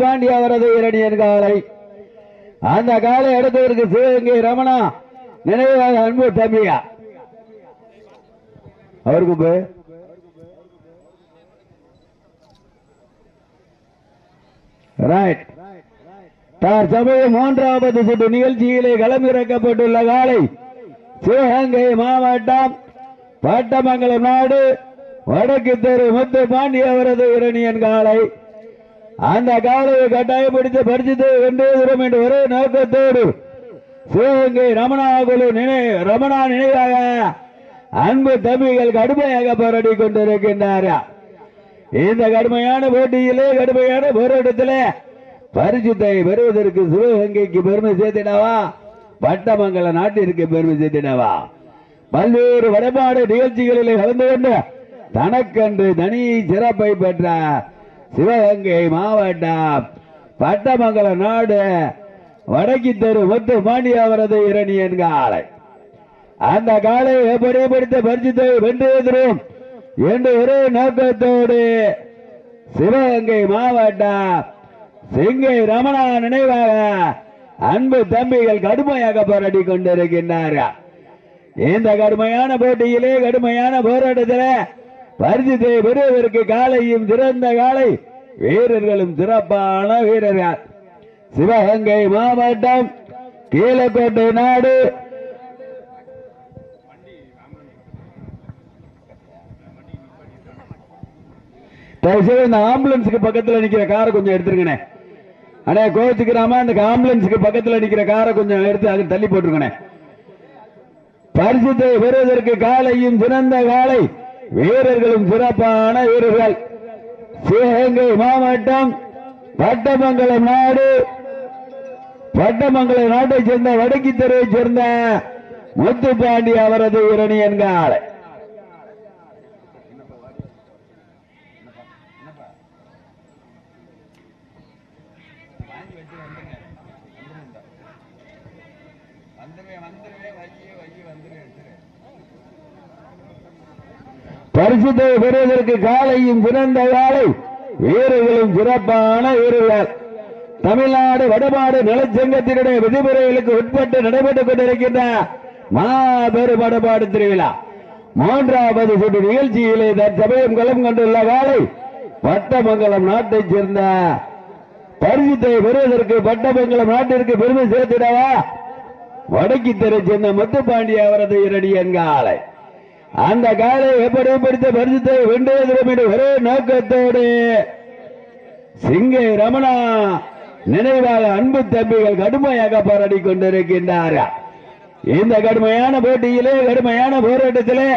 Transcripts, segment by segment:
பாண்டி அவரது இரணியன் காலை. அந்த காலை எடுத்ததற்கு சிவகங்கை ரமணா நினைவாக அன்பு தம்பியா? அவருக்கு ரைட் தற்சமயம் மூன்றாவது சுற்று நிகழ்ச்சியிலே களமிறக்கப்பட்டுள்ள காலை. சிவகங்கை மாவட்டம் பட்டமங்கலம் நாடு வடக்கு தெரு முத்து பாண்டி அவரது இரணியன் காலை. அந்த காலையை கட்டாயப்படுத்தி பரிசுத்தை வென்று தரும் என்ற ஒரே நோக்கத்தோடு சிவகங்கை ரமணா குழு நினை ரமணா நினைவாக அன்பு தம்பிகள் கடுமையாக போராடி கொண்டிருக்கின்றார்கள். இந்த கடுமையான போட்டியிலே கடுமையான போராட்டத்திலே பரிசுத்தை பெறுவதற்கு சிவகங்கைக்கு பெருமை சேர்த்திடவா? பட்டமங்கல நாட்டிற்கு பெருமை சேர்த்திடவா? பல்வேறு வடபாடு நிகழ்ச்சிகளிலே கலந்து கொண்டு தனக்கன்று தனி சிறப்பை பெற்ற சிவகங்கை மாவட்டம் பட்டமங்கல நாடு வடக்கி தெரு முத்து பாண்டியாவரது இரணியன் ஆலை அந்த காலை எப்படி படித்த பரிசுத்தை வென்று எதிரும் என்று ஒரே நோக்கத்தோடு சிவகங்கை மாவட்டம் சிங்கை ரமணா நினைவாக அன்பு தம்பிகள் கடுமையாக போராடி கொண்டிருக்கின்றார்கள். இந்த கடுமையான போட்டியிலே கடுமையான போராட்டத்திலே பரிசுத்தை பெறுவதற்கு காலையும் சிறந்த காலை வீரர்களும் சிறப்பான வீரர்கள். சிவகங்கை மாவட்டம் கீழக்கோட்டை நாடு. தயவுசெய்து இந்த ஆம்புலன்ஸுக்கு பக்கத்தில் நிற்கிற காரை கொஞ்சம் எடுத்துருங்கண்ணே. அண்ணே கோச்சுக்கிறாம இந்த ஆம்புலன்ஸுக்கு பக்கத்தில் நிற்கிற காரை கொஞ்சம் எடுத்து அது தள்ளி போட்டுருங்கண்ணே. பரிசுத்தை பெறுவதற்கு காலையும் சிறந்த காலை வீரர்களும் சிறப்பான வீரர்கள். சிவகங்கை மாவட்டம் பட்டமங்கலம் நாடு. பட்டமங்கலம் நாட்டைச் சேர்ந்த வடக்கு தெருவைச் சேர்ந்த முத்துப்பாண்டி அவரது இரணியன் பரிசுத்தை பெறுவதற்கு காலையும் பிறந்த காலை வீரர்களும் சிறப்பான வீரர்கள் தமிழ்நாடு வடமாடு நலச்சங்கத்தினுடைய விதிமுறைகளுக்கு உட்பட்டு நடைபெற்றுக் கொண்டிருக்கின்ற மாபெரும் வடபாடு திருவிழா. மூன்றாவது சுற்று நிகழ்ச்சியிலே தற்சமயம் களம் கண்டுள்ள காலை பட்டமங்கலம் நாட்டைச் சேர்ந்த பரிசுத்தை பெறுவதற்கு பட்டமங்கலம் நாட்டிற்கு பெருமை சேர்த்திடவா? வடக்கி தெரு சேர்ந்த முத்துப்பாண்டி அவரது இரடியன் காலை. அந்த காலை எப்படிப்படுத்த பரிசுத்தை வென்றுவதும் என்று ஒரே நோக்கத்தோடு. சிங்கை ரமணா நினைவாக அன்பு தம்பிகள் கடுமையாக போராடி கொண்டிருக்கின்றார்கள் இந்த கடுமையான போட்டியிலே கடுமையான போராட்டத்திலே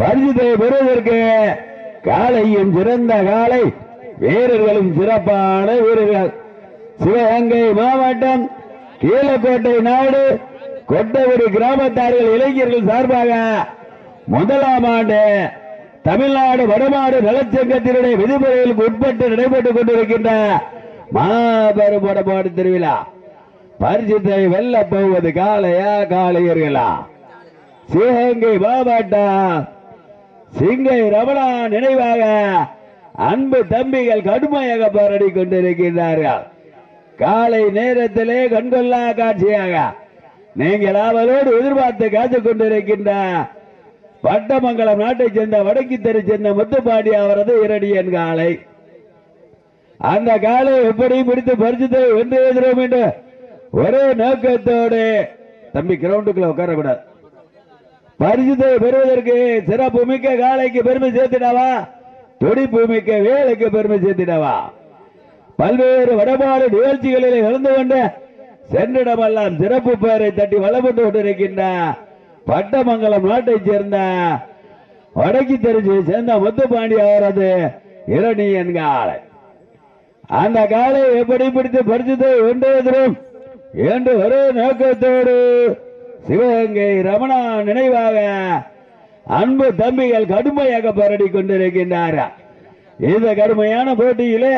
பரிசுத்தை பெறுவதற்கு காலையும் சிறந்த காலை வீரர்களும் சிறப்பான வீரர்கள். சிவகங்கை மாவட்டம் கீழக்கோட்டை நாடு கொட்டகுடி கிராமத்தார்கள் இளைஞர்கள் சார்பாக முதலாம் ஆண்டு தமிழ்நாடு வடமாடு நலச்சங்கத்தினுடைய விதிமுறைகளுக்கு உட்பட்டு நடைபெற்றுக் கொண்டிருக்கின்ற மாபெரும் வடமாடு திருவிழா. பரிசுத்தை வெல்ல போவது காலையா காலையர்களா சிவகங்கை மாவட்டம் சிங்கை ரமணா நினைவாக அன்பு தம்பிகள் கடுமையாக போராடி கொண்டிருக்கின்றார்கள். காலை நேரத்திலே கண்கொள்ளா காட்சியாக நீங்கள் அவளோடு எதிர்பார்த்து காத்துக் கொண்டிருக்கின்ற பட்டமங்கலம் நாட்டைச் சேர்ந்த வடக்கு தெரு சேர்ந்த முத்துப்பாண்டி அவரது இரடியன் காலை. அந்த காலை எப்படி பிடித்து பரிசுத்தை வென்று எழுதுறோம் என்று ஒரே நோக்கத்தோடு தம்பி கிரவுண்டுக்குள்ள உட்காரக்கூடாது. பரிசுத்தை பெறுவதற்கு சிறப்பு மிக்க காலைக்கு பெருமை சேர்த்திடவா? துடிப்பு மிக்க வேலைக்கு பெருமை சேர்த்திடவா? பல்வேறு வடபாடு நிகழ்ச்சிகளில் கலந்து கொண்டு சென்றிடமெல்லாம் சிறப்பு பெயரை தட்டி வளப்பட்டு கொண்டிருக்கின்ற பட்டமங்கலம் நாட்டைச் சேர்ந்த வடக்கி தெரிஞ்சு சேர்ந்த முத்துப்பாண்டி அவரது இரணி காலை அந்த காலை எப்படி பிடித்து பரிசுத்தை எதிரும் என்று ஒரே நோக்கத்தோடு சிவகங்கை ரமணா நினைவாக அன்பு தம்பிகள் கடுமையாக போராடி கொண்டிருக்கின்றார்கள். இந்த கடுமையான போட்டியிலே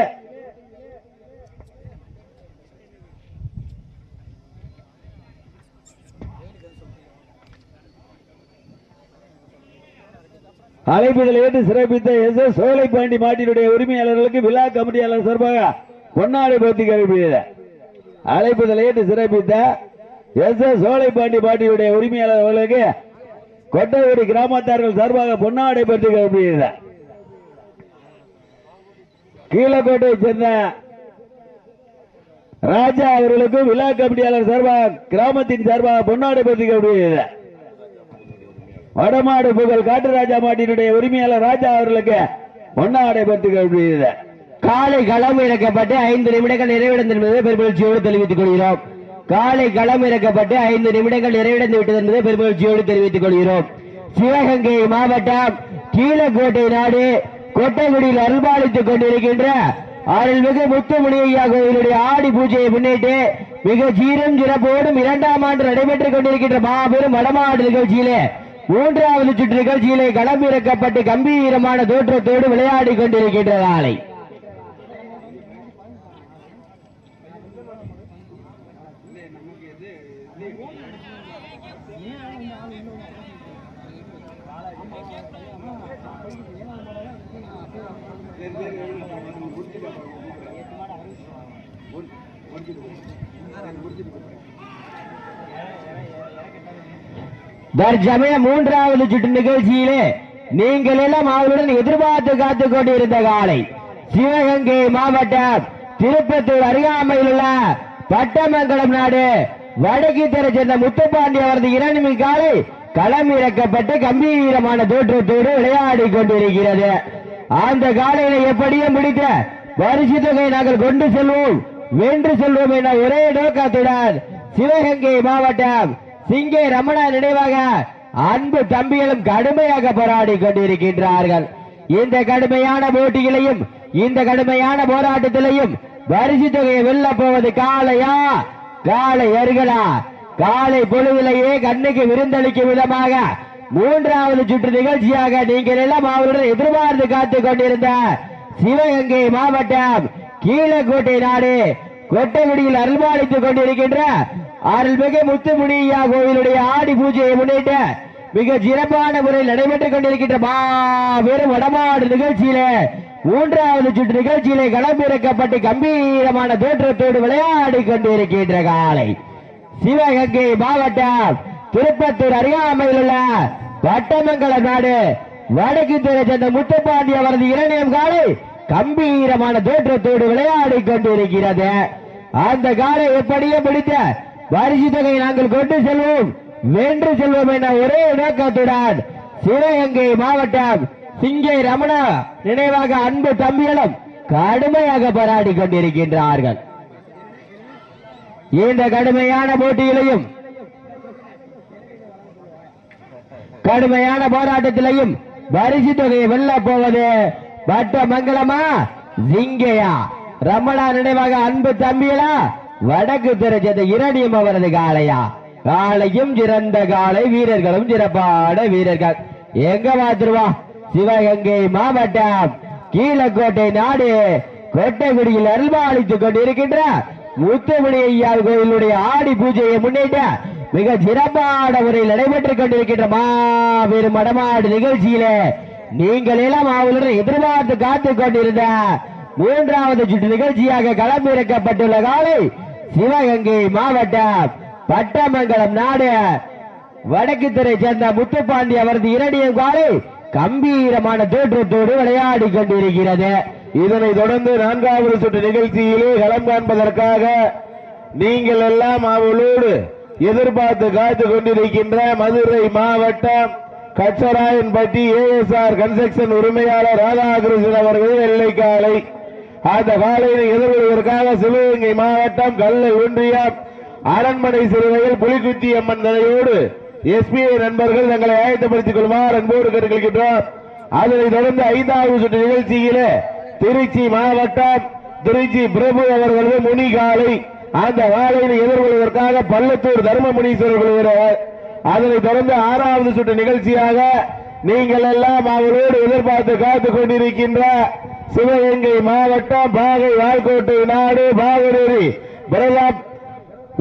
அழைப்புதல் ஏற்று சிறப்பித்த எஸ் எஸ் சோலைப்பாண்டி மாட்டினுடைய உரிமையாளர்களுக்கு விழா கமிட்டியாளர் சார்பாக பொன்னாடை பற்றி கருப்பியத அழைப்புதல் ஏற்று சிறப்பித்த எஸ் எஸ் சோலைப்பாண்டி பாட்டியுடைய உரிமையாளர் அவர்களுக்கு கொட்டகுடி கிராமத்தார்கள் சார்பாக பொன்னாடை பற்றி கருப்பியத கீழக்கோட்டை சேர்ந்த ராஜா அவர்களுக்கும் விழா கமிட்டியாளர் சார்பாக கிராமத்தின் சார்பாக பொன்னாடை பற்றி கருப்பியத வடமாடு புகழ் காட்டுராஜா மாட்டினுடைய உரிமையாளர் ராஜா அவர்களுக்கு ஒன்னாடை பற்றி காலை களம் இறக்கப்பட்டு ஐந்து நிமிடங்கள் நிறைவடைந்து என்பதை பெருமகிழ்ச்சியோடு தெரிவித்துக் கொள்கிறோம். காலை களம் இறக்கப்பட்டு ஐந்து நிமிடங்கள் நிறைவடைந்து விட்டது என்பதை பெருமகிழ்ச்சியோடு தெரிவித்துக் கொள்கிறோம். சிவகங்கை மாவட்டம் கீழக்கோட்டை நாடு கொட்டகுடியில் அருள்பாலித்துக் கொண்டிருக்கின்ற அருள்மிகு முத்துமுனியா கோயிலுடைய ஆடி பூஜையை முன்னிட்டு மிக சீரும் சிறப்போடும் இரண்டாம் ஆண்டு நடைபெற்றுக் கொண்டிருக்கின்ற மாபெரும் வடமாடு நிகழ்ச்சியிலே மூன்றாவது சுற்று நிகழ்ச்சியிலே களமிறக்கப்பட்டு கம்பீரமான தோற்றத்தோடு விளையாடி கொண்டிருக்கின்ற ஆலை தற்சமயம் மூன்றாவது சுற்று நிகழ்ச்சியிலே நீங்கள் எல்லாம் அவருடன் எதிர்பார்த்து காத்துக் கொண்டிருந்த காலை. சிவகங்கை மாவட்டம் திருப்பத்தூர் அருகாமையில் உள்ள பட்டமங்கலம் நாடு வடக்கு தெர சேர்ந்த முத்துப்பாண்டி அவரது இரண்டு காலை களம் இறக்கப்பட்டு கம்பீரமான தோற்றத்தோடு விளையாடி கொண்டிருக்கிறது. அந்த காலையில எப்படியும் முடித்த பரிசு தொகை நாங்கள் கொண்டு செல்வோம். வென்று செல்வோம் என ஒரே நோக்கத்துடன் சிவகங்கை மாவட்டம் சிங்கே ரமணா நினைவாக அன்பு தம்பிகளும் கடுமையாக போராடி கொண்டிருக்கின்றார்கள். இந்த கடுமையான போட்டிகளையும் இந்த கடுமையான போராட்டத்திலையும் வரிசை தொகையை வெல்ல போவது காளையா? காளை எருகலா காலை பொழுதிலேயே கண்ணுக்கு விருந்தளிக்கும் விதமாக மூன்றாவது சுற்று நிகழ்ச்சியாக நீங்கள் எல்லாம் அவருடன் எதிர்பார்த்து காத்துக் கொண்டிருந்த சிவகங்கை மாவட்டம் கீழக்கோட்டை நாடு கொட்டைக்குடியில் அருள்பாலித்துக் கொண்டிருக்கின்ற அருள்மிகு முத்துமுனியா கோவிலுடைய ஆடி பூஜையை முன்னிட்டு மிக சிறப்பான முறையில் நடைபெற்றுக் கொண்டிருக்கின்ற மாபெரும் வடமாடு நிகழ்ச்சியிலே மூன்றாவது சுற்று நிகழ்ச்சியிலே களமிறக்கப்பட்டு கம்பீரமான தோற்றத்தோடு விளையாடி கொண்டிருக்கின்ற காலை. சிவகங்கை மாவட்டம் திருப்பத்தூர் அருகாமையில் உள்ள வட்டமங்கல நாடு வடக்கு துறை சேர்ந்த முத்துப்பாண்டி அவரது இரணியம் காலை கம்பீரமான தோற்றத்தோடு விளையாடி கொண்டிருக்கிறது. அந்த காலை எப்படியே பிடித்த வாரிசு தொகை நாங்கள் கொண்டு செல்வோம். வென்று செல்வோம் என ஒரே நோக்கத்துடன் சிவகங்கை மாவட்டம் சிங்கை ரமணா நினைவாக அன்பு தம்பிகளும் கடுமையாக போராடி கொண்டிருக்கின்றார்கள். இந்த கடுமையான போட்டியிலையும் கடுமையான போராட்டத்திலையும் பரிசு தொகையை வெல்ல போவது பட்ட மங்களமா ரமணா நினைவாக அன்பு தம்பிகளா? வடக்கு தெரிஞ்சது இரணியம் அவரது காளையா? காளையும் சிறந்த காளை வீரர்களும் சிறப்பான வீரர்கள். எங்க பார்த்துருவா சிவகங்கை மாவட்டம் கீழக்கோட்டை நாடு. அருள்மா அருள்பாலித்துக் கொண்டிருக்கின்ற முத்துமணி ஐயா கோயிலுடைய ஆடி பூஜையை முன்னிட்டு மிக சிறப்பான முறையில் நடைபெற்றுக் கொண்டிருக்கின்ற மாபெரும் மடமாடு நிகழ்ச்சியிலே நீங்கள் எல்லாம் அவளுடன் எதிர்பார்த்து காத்துக் கொண்டிருந்த மூன்றாவது சுற்று நிகழ்ச்சியாக களமிறக்கப்பட்டுள்ள காலை சிவகங்கை மாவட்டம் பட்டமங்கலம் நாடு. வடக்கு துறை சேர்ந்த முத்துப்பாண்டி அவரது இரண்டியம் காலை கம்பீரமான தோற்றத்தோடு விளையாடி கொண்டிருக்கிறது. இதனை தொடர்ந்து நான்காவது சுற்று நிகழ்ச்சியிலே களம் காண்பதற்காக நீங்கள் எல்லாம் அவளோடு எதிர்பார்த்து காத்து கொண்டிருக்கின்ற மதுரை மாவட்டம் கச்சராயன்பட்டி ஏஎஸ்ஆர் கன்ஸ்ட்ரக்ஷன் உரிமையாளர் ராதாகிருஷ்ணன் அவர்கள் வெள்ளைக்காலை அந்த காலையை எதிர்கொள்வதற்காக சிவகங்கை மாவட்டம் கல்லை ஒன்றியம் அரண்மனை சிறுவையில் புலிக்குத்தி அம்மன் நிலையோடு எஸ்பிஐ நண்பர்கள் தங்களை ஆயத்தப்படுத்திக் கொள்வார் அன்போடு கேட்டுக்கொள்கின்றோம். அதனைத் தொடர்ந்து ஐந்தாவது சுற்று நிகழ்ச்சியிலே திருச்சி மாவட்டம் திருச்சி பிரபு அவர்களது முனி காலை அந்த காலையை எதிர்கொள்வதற்காக பள்ளத்தூர் தர்மமுனீஸ்வரர் கொள்கிறார். அதனைத் தொடர்ந்து ஆறாவது சுற்று நிகழ்ச்சியாக நீங்கள் எல்லாம் அவரோடு எதிர்பார்த்து காத்துக் கொண்டிருக்கின்ற சிவகங்கை மாவட்டம் பாகை வாழ்கோட்டை நாடு பாகநேரி பிரதாப்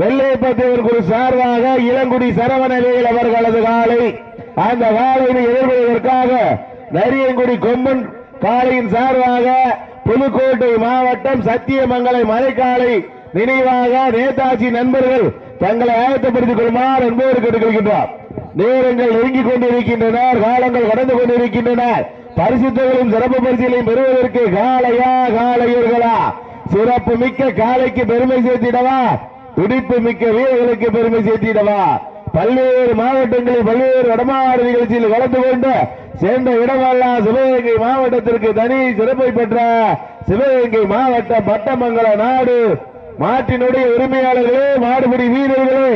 வெள்ளைப்பத்தவர் குழு சார்பாக இளங்குடி சரவணவேல் அவர்களது காலை அந்த காலையை எதிர்கொள்வதற்காக நரியங்குடி கொம்பன் காலையின் சார்பாக புதுக்கோட்டை மாவட்டம் சத்தியமங்கலை மலைக்காலை நினைவாக நேதாஜி நண்பர்கள் தங்களை ஆயத்தப்படுத்திக் கொள்ளுமாறு என்போடு கேட்டுக்கொள்கின்றோம். நேரங்கள் நெருங்கிக் கொண்டிருக்கின்றனர் காலங்கள் கடந்து கொண்டிருக்கின்றனர் பரிசுத்தங்களும் சிறப்பு பரிசுகளையும் பெறுவதற்கு காளையா காளையர்களா. சிறப்பு மிக்க காளைக்கு பெருமை சேர்த்திடவா? துடிப்பு மிக்க வீரர்களுக்கு பெருமை சேர்த்திடவா? பல்வேறு மாவட்டங்களில் பல்வேறு வடமாறு நிகழ்ச்சியில் கலந்து கொண்டு சேர்ந்த இடமெல்லாம் சிவகங்கை மாவட்டத்திற்கு தனி சிறப்பை பெற்ற சிவகங்கை மாவட்ட பட்டமங்கல நாடு. மாட்டினுடைய உரிமையாளர்களே மாடுபிடி வீரர்களே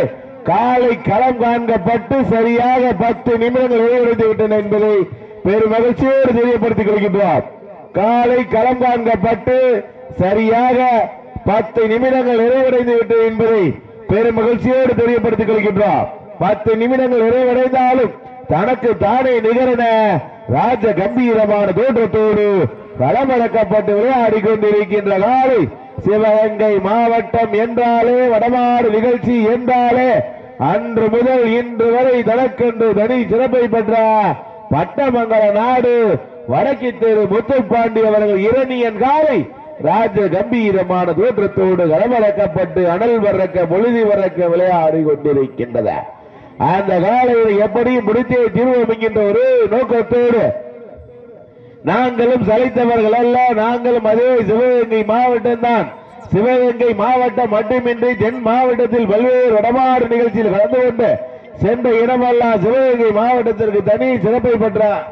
காலை களம் காண்கப்பட்டு சரியாக பத்து நிமிடங்கள் ஓய்வெடுத்து விட்டன என்பதை பெரும் மகிழ்ச்சியோடு தெரியப்படுத்திக் கொள்கின்றார் காலை களம் காண்கப்பட்டு சரியாக பத்து நிமிடங்கள் நிறைவடைந்து விட்டது என்பதை பெரும் மகிழ்ச்சியோடு தெரியப்படுத்திக் கொள்கின்றார் பத்து நிமிடங்கள் நிறைவடைந்தாலும் தனக்கு தானே நிகரன ராஜ கம்பீரமான தோற்றத்தோடு களமிறக்கப்பட்டு விளையாடி கொண்டிருக்கின்ற காலை சிவகங்கை மாவட்டம் என்றாலே வடமாடு நிகழ்ச்சி என்றாலே அன்று முதல் இன்று வரை தனக்கென்று தனி சிறப்பை பெற்ற பட்டமங்கல நாடு வடக்கு தெரு முத்துப்பாண்டி அவர்கள் இரணியன் காலை ராஜ கம்பீரமான தோற்றத்தோடு களமடக்கப்பட்டு அனல் வரக்க பொழுதி வரக்க விளையாடி கொண்டிருக்கின்றன. அந்த காலையில் எப்படியும் முடித்தே தீர்வோம் என்கின்ற ஒரு நோக்கத்தோடு நாங்களும் சலைத்தவர்கள் அல்ல நாங்களும் அதே சிவகங்கை மாவட்டம் தான். சிவகங்கை மாவட்டம் மட்டுமின்றி தென் மாவட்டத்தில் பல்வேறு வடமாறு நிகழ்ச்சியில் கலந்து கொண்டு சென்ற இடமெல்லாம் சிவகங்கை மாவட்டத்திற்கு தனி சிறப்பை பெற்றார்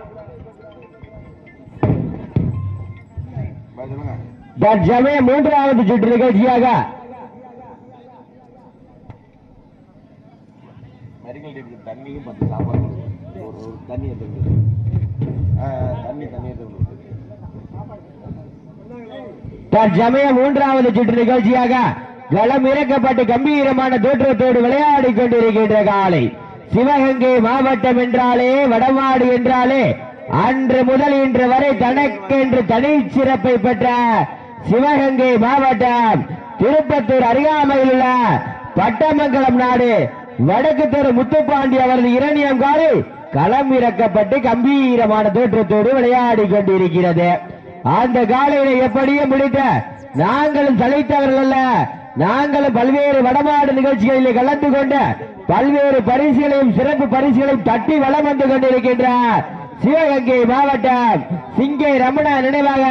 தற்சமயம் மூன்றாவது சுற்று நிகழ்ச்சியாக தண்ணியும் பத்து சாப்பாடு கொடுக்கணும். ஒரு ஒரு தண்ணி எடுத்து தண்ணி தண்ணி எடுத்து தற்சமயம் மூன்றாவது சுற்று நிகழ்ச்சியாக களம் இறக்கப்பட்டு கம்பீரமான தோற்றத்தோடு விளையாடி கொண்டிருக்கின்ற காலை. சிவகங்கை மாவட்டம் என்றாலே வடமாடு என்றாலே அன்று முதல் இன்று வரை தனக்கென்று தனி சிறப்பை பெற்ற சிவகங்கை மாவட்டம். திருப்பத்தூர் அருகாமையில் உள்ள பட்டமங்கலம் நாடு வடக்கு தெரு முத்துப்பாண்டி அவரது இரணியம் காலை களம் இறக்கப்பட்டு கம்பீரமான தோற்றத்தோடு விளையாடி கொண்டிருக்கிறது. அந்த காலையில எப்படியும் முடித்த நாங்களும் சளைத்தவர்கள் அல்ல. நாங்களும் பல்வேறு வடமாடு நிகழ்ச்சிகளில் கலந்து கொண்டு பல்வேறு பரிசுகளையும் சிறப்பு பரிசுகளையும் தட்டி வளம் வந்து கொண்டிருக்கின்ற சிவகங்கை மாவட்டம் சிங்கை ரமணா நினைவாக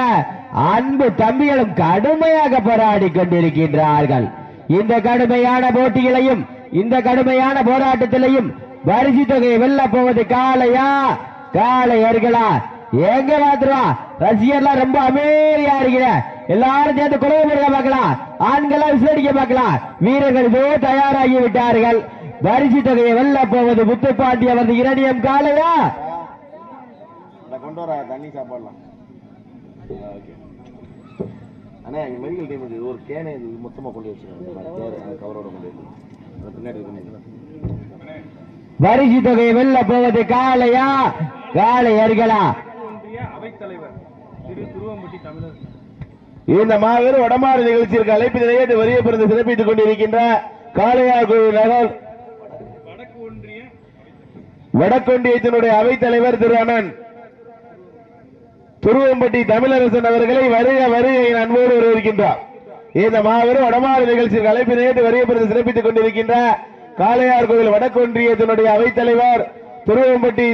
அன்பு தம்பிகளும் கடுமையாக போராடி கொண்டிருக்கின்றார்கள். இந்த கடுமையான போட்டிகளையும் இந்த கடுமையான போராட்டத்திலையும் பரிசு தொகையை வெல்ல போவது காளையா? காளையர்களா? எங்க பாத்துருவா ரசிகர்லாம் ரொம்ப அமைதியா இருக்கிற எல்லாரும் சேர்ந்து குறைவு முருக பார்க்கலாம். ஆண்களா விசாரிக்க பார்க்கலாம். வீரர்கள் இதோ தயாராகி விட்டார்கள். பரிசு தொகையை வெல்ல போவது முத்துப்பாண்டி அவரது இரணியம் காளையா இந்த கொண்டு வர தண்ணி சாப்பாடலாம். ஓகே அண்ணா எங்கள் மெடிக்கல் டீமுக்கு ஒரு கேனை இது மொத்தமாக கொண்டு வச்சுருக்கேன் கவரோட கொண்டு பின்னாடி பரிசு தொகையை வெல்ல போவது காளையா காளையர்களா இந்த மாபெரும் வடமாறு நிகழ்ச்சியிற்கு அழைப்பு நிலையத்தை வரிய பிறந்து சிறப்பித்துக் கொண்டிருக்கின்ற காளையார் கோவில் நகர் வடக்கொண்டியத்தினுடைய அவைத்தலைவர் திரு அண்ணன் துருவம்பட்டி தமிழரசன் அவர்களை வருக வருக என் அன்போடு வரவேற்கின்றார். இந்த மாபெரும் வடமாறு நிகழ்ச்சிக்கு அழைப்பு நிலையத்தை வரிய பிறந்து சிறப்பித்துக் கொண்டிருக்கின்ற காளையார் கோவில் வடக்கொன்றியத்தினுடைய அவைத்தலைவர் துருவம்பட்டி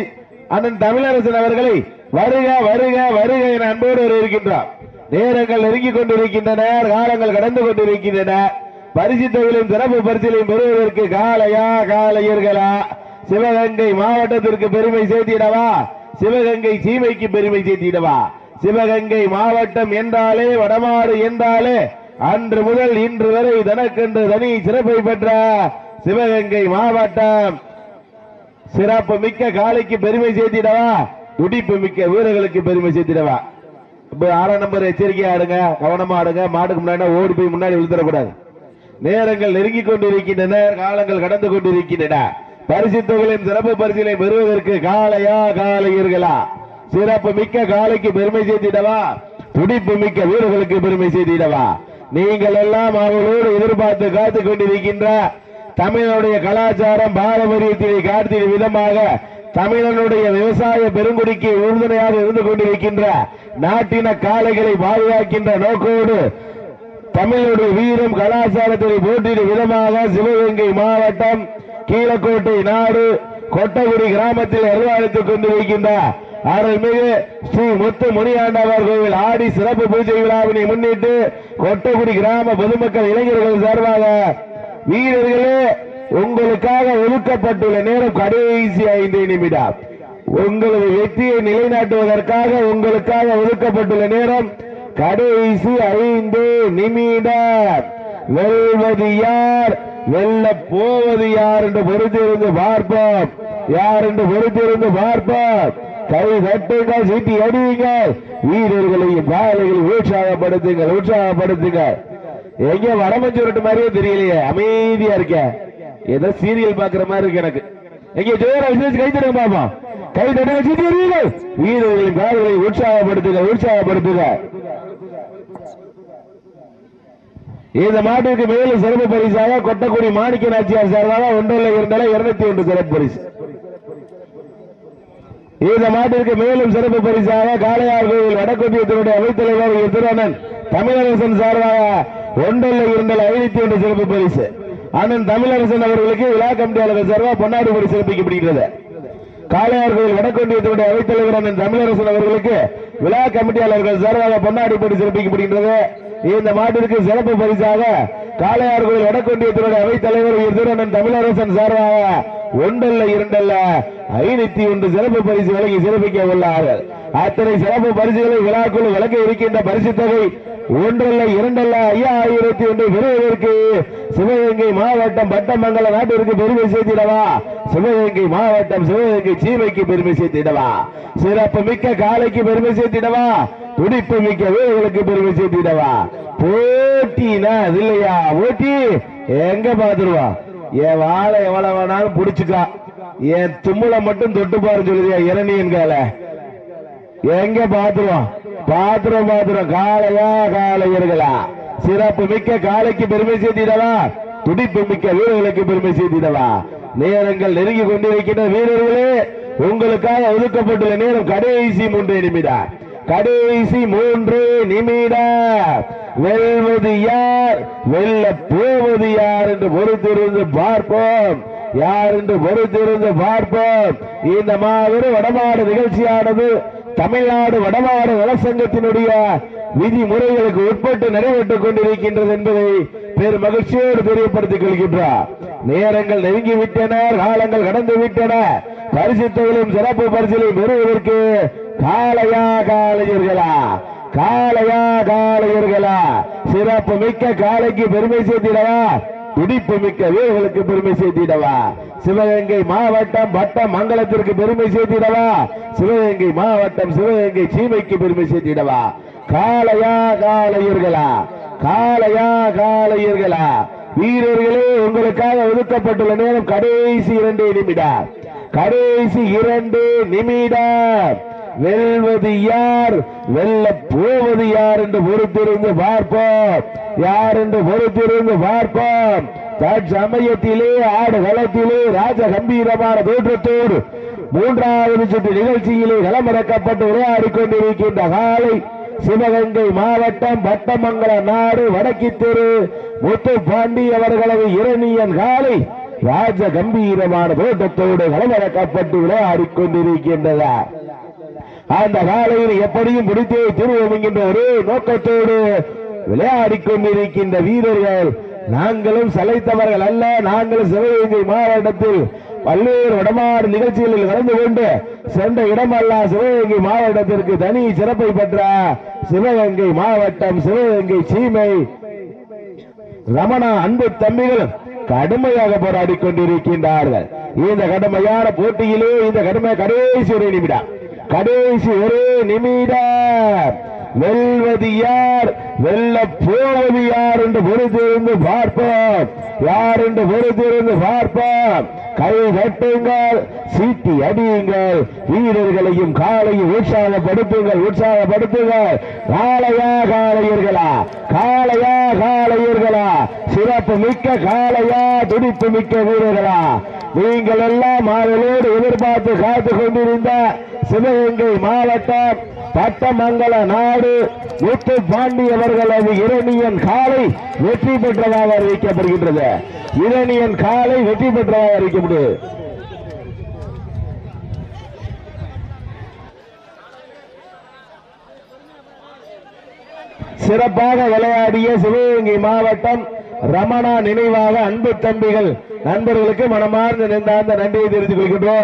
அண்ணன் தமிழரசன் அவர்களை வருக வருக வருக என அன்போடு வரவேற்கின்றார். நேரங்கள் நெருங்கிக் கொண்டிருக்கின்றன காலங்கள் கடந்து கொண்டிருக்கின்றன. பரிசு தொகையிலும் சிறப்பு பரிசிலையும் பெறுவதற்கு காலையா காலையர்களா? சிவகங்கை மாவட்டத்திற்கு பெருமை சேர்த்திடவா? சிவகங்கை சீமைக்கு பெருமை சேர்த்திடவா? சிவகங்கை மாவட்டம் என்றாலே வடமாறு என்றாலே அன்று முதல் இன்று வரை தனக்கென்று தனி சிறப்பை பெற்ற சிவகங்கை மாவட்டம். சிறப்பு மிக்க காலைக்கு பெருமை சேர்த்திடவா? துடிப்பு மிக்க வீரர்களுக்கு பெருமை சேர்த்திடவா? இப்ப ஆறாம் நம்பர் எச்சரிக்கையா ஆடுங்க கவனமா ஆடுங்க. மாட்டுக்கு முன்னாடி ஓடி போய் முன்னாடி விழுந்துடக்கூடாது. நேரங்கள் நெருங்கி கொண்டிருக்கின்றன காலங்கள் கடந்து கொண்டிருக்கின்றன. பரிசு தொகையிலும் சிறப்பு பரிசுகளையும் பெறுவதற்கு காலையா காலையீர்களா? சிறப்பு மிக்க காலைக்கு பெருமை சேர்த்திடவா? துடிப்பு மிக்க வீரர்களுக்கு பெருமை செய்திடவா நீங்கள் எல்லாம் அவர்களோடு எதிர்பார்த்து காத்து கொண்டிருக்கின்ற தமிழனுடைய கலாச்சாரம் பாரம்பரியத்தினை காட்டிய விதமாக தமிழனுடைய விவசாய பெருங்குடிக்கு உறுதுணையாக இருந்து கொண்டிருக்கின்ற நாட்டின காளைகளை பாதுகாக்கின்ற நோக்கோடு தமிழுடைய வீரம் கலாச்சாரத்தை போட்டியிடும் விதமாக சிவகங்கை மாவட்டம் கீழக்கோட்டை நாடு கொட்டகுடி கிராமத்தில் நிர்வாகித்துக் கொண்டிருக்கின்ற அருள்மிகு ஸ்ரீ முத்து முனியாண்டவர் கோவில் ஆடி சிறப்பு பூஜை விழாவினை முன்னிட்டு கொட்டகுடி கிராம பொதுமக்கள் இளைஞர்கள் சார்பாக வீரர்களே உங்களுக்காக ஒதுக்கப்பட்டுள்ள நேரம் கடைசி ஐந்து நிமிடம். உங்களது வெற்றியை நிலைநாட்டுவதற்காக உங்களுக்காக ஒதுக்கப்பட்டுள்ள நேரம் கடைசி ஐந்து நிமிடம். வெல்வது யார்? வெல்ல போவது யார் என்று பொறுத்திருந்து பார்ப்போம். யார் என்று பொறுத்திருந்து பார்ப்போம். கை தட்டுங்கள் சீட்டி அடியுங்கள். வீரர்களையும் காலைகளையும் உற்சாகப்படுத்துங்கள் உற்சாகப்படுத்துங்க எங்க வடமஞ்சு விட்டு மாதிரியே தெரியலையே. அமைதியா இருக்க. ஏதோ சீரியல் பாக்குற மாதிரி இருக்கு எனக்கு. எங்க ஜோரா விசேஷம் கை தட்டுங்க பாப்பா கை தட்டுங்க சீட்டி வீரர்களின் கால்களை உற்சாகப்படுத்துக உற்சாகப்படுத்துக. இந்த மாட்டிற்கு மேலும் சிறப்பு பரிசாக கொட்டக்குடி மாணிக்க நாச்சியார் சார்பாக ஒன்றில் இருந்தாலும் இருநூத்தி ஒன்று சிறப்பு பரிசு. இந்த மாட்டிற்கு மேலும் சிறப்பு பரிசாக காளையார் கோயில் வடக்கொட்டியத்தினுடைய அவைத்தலைவர் திருவண்ணன் தமிழரசன் சார்பாக ஒன்றில் இருந்தால் ஐநூத்தி ஒன்று சிறப்பு பரிசு. அண்ணன் தமிழரசன் அவர்களுக்கு விழா கமிட்டியாளர் சார்பாக பொன்னாடு பரிசு சிறப்பிக்கப்படுகிறது காளையார் கோவில் வடக்கொண்டியத்தினுடைய அவைத்தலைவர் அண்ணன் தமிழரசன் அவர்களுக்கு விழா கமிட்டியாளர்கள் சார்பாக பொன்னாடி போட்டு சிறப்பிக்கப்படுகின்றது. இந்த மாட்டிற்கு சிறப்பு பரிசாக காளையார் கோயில் வடக்கொண்டியத்தினுடைய அவைத்தலைவர் திருவண்ணன் தமிழரசன் சார்பாக ஒன்றல்ல இரண்டல்ல ஐநூத்தி ஒன்று சிறப்பு பரிசு வழங்கி சிறப்பிக்க உள்ளார்கள். அத்தனை சிறப்பு பரிசுகளை விழாக்குழு வழங்க இருக்கின்ற பரிசு தொகை ஒன்றல்ல இரண்டல்ல ஐயாயிரத்தி ஒன்று பெறுவதற்கு சிவகங்கை மாவட்டம் பட்டமங்கல நாட்டிற்கு பெருமை சேர்த்திடவா? சிவகங்கை மாவட்டம் சிவகங்கை சீமைக்கு பெருமை சேர்த்திடவா? சிறப்பு மிக்க காலைக்கு பெருமை சேர்த்திடவா? துடிப்பு மிக்க வீரர்களுக்கு பெருமை சேர்த்திடவா? போட்டினா அது இல்லையா? ஓட்டி எங்க பாத்துருவா? என் வாழை எவ்வளவு வேணாலும் புடிச்சுக்கா. என் தும்முல மட்டும் தொட்டு பாரு சொல்லுதியா இரணியன் கால? எங்க பாத்துருவோம் பாத்துருவோம் பாத்துருவோம். காளையா இருக்கலாம் சிறப்பு மிக்க காலைக்கு பெருமை சேர்த்திடவா? துடிப்பு மிக்க வீரர்களுக்கு பெருமை சேர்த்திடவா? நேரங்கள் நெருங்கி கொண்டிருக்கின்ற வீரர்களே உங்களுக்காக ஒதுக்கப்பட்டுள்ள நேரம் கடைசி மூன்று நிமிடம். கடைசி மூன்று நிமிடம். வெல்வது யார்? வெல்ல போவது யார் என்று பொறுத்திருந்து பார்ப்போம். யார் என்று பொறுத்திருந்து பார்ப்போம். இந்த மாபெரும் வடமாடு நிகழ்ச்சியானது தமிழ்நாடு வடமாடு நலசங்கத்தினுடைய விதிமுறைகளுக்கு உட்பட்டு நடைபெற்றுக் கொண்டிருக்கின்றது என்பதை பெரும் மகிழ்ச்சியோடு தெரியப்படுத்திக் கொள்கின்றார். நேரங்கள் நெருங்கி விட்டன காலங்கள் கடந்து விட்டன பரிசுத்தங்களும் சிறப்பு பரிசிலையும் பெறுவதற்கு காலையா காலையர்களா காலையா காலையர்களா சிறப்பு மிக்க காளைக்கு பெருமை சேர்த்திடவா? துடிப்புமிக்க வீரர்களுக்கு பெருமை சேர்த்திடவா? சிவகங்கை மாவட்டம் வட்டம் மங்களத்திற்கு பெருமை சேர்த்திடவா? சிவகங்கை மாவட்டம் சிவகங்கை சீமைக்கு பெருமை சேர்த்திடவா? காளையா காளையர்களா? காளையா காளையர்களா? வீரர்களே உங்களுக்காக ஒதுக்கப்பட்டுள்ள நேரம் கடைசி இரண்டு நிமிடம். கடைசி இரண்டு நிமிடம். வெல்வது யார்? வெல்ல போவது யார் என்று பொறுத்திருந்து பார்ப்போம். யார் என்று பொறுத்திருந்து பார்ப்போம். தற்சமயத்திலே ஆடு களத்திலே ராஜ கம்பீரமான தோற்றத்தோடு மூன்றாவது சுற்று நிகழ்ச்சியிலே களமிறக்கப்பட்டு விளையாடிக் கொண்டிருக்கின்ற காலை சிவகங்கை மாவட்டம் பட்டமங்கல நாடு வடக்கி தெரு முத்து பாண்டி அவர்களது இரணியன் காலை ராஜ கம்பீரமான தோட்டத்தோடு களமிறக்கப்பட்டு விளையாடிக் கொண்டிருக்கின்றதா அந்த காலையில் எப்படியும் முடித்தே திருவோம் என்கின்ற ஒரே நோக்கத்தோடு விளையாடி கொண்டிருக்கின்ற வீரர்கள். நாங்களும் சலைத்தவர்கள் அல்ல. நாங்களும் சிவகங்கை மாவட்டத்தில் பல்வேறு வடமாறு நிகழ்ச்சிகளில் கலந்து கொண்டு சென்ற இடமெல்லாம் சிவகங்கை மாவட்டத்திற்கு தனி சிறப்பை பெற்ற சிவகங்கை மாவட்டம் சிவகங்கை சீமை. ரமணா அன்பு தம்பிகள் கடுமையாக போராடி கொண்டிருக்கின்றார்கள். இந்த கடுமையான போட்டியிலே இந்த கடுமை கடைசி ஒரு நிமிடம். கடைசி ஒரு நிமிடம். வெல்வது யார்? வெல்ல போவது யார் என்று பொறுத்திருந்து பார்ப்போம். யார் என்று பொறுத்திருந்து பார்ப்போம். கை கட்டுங்கள் சீட்டி அடியுங்கள் வீரர்களையும் காலையும் உற்சாகப்படுத்துங்கள் உற்சாகப்படுத்துங்கள். காளையா காளையர்களா? காளையா காளையர்களா? சிறப்பு மிக்க காளையா துடிப்பு மிக்க வீரர்களா? நீங்கள் எல்லாம் மாதலோடு எதிர்பார்த்து காத்து கொண்டிருந்த சிவகங்கை மாவட்டம் பட்டமங்கல நாடு முத்து பாண்டி அவர்களது இரணியன் காலை வெற்றி பெற்றதாக அறிவிக்கப்படுகின்றது. இரணியன் காலை வெற்றி பெற்றதாக அறிவிக்கப்படுது சிறப்பாக விளையாடிய சிவகங்கை மாவட்டம் ரமணா நினைவாக அன்பு தம்பிகள் நண்பர்களுக்கு மனமார்ந்த நெந்தார்ந்த நன்றியை தெரிவித்துக் கொள்கின்றோம்.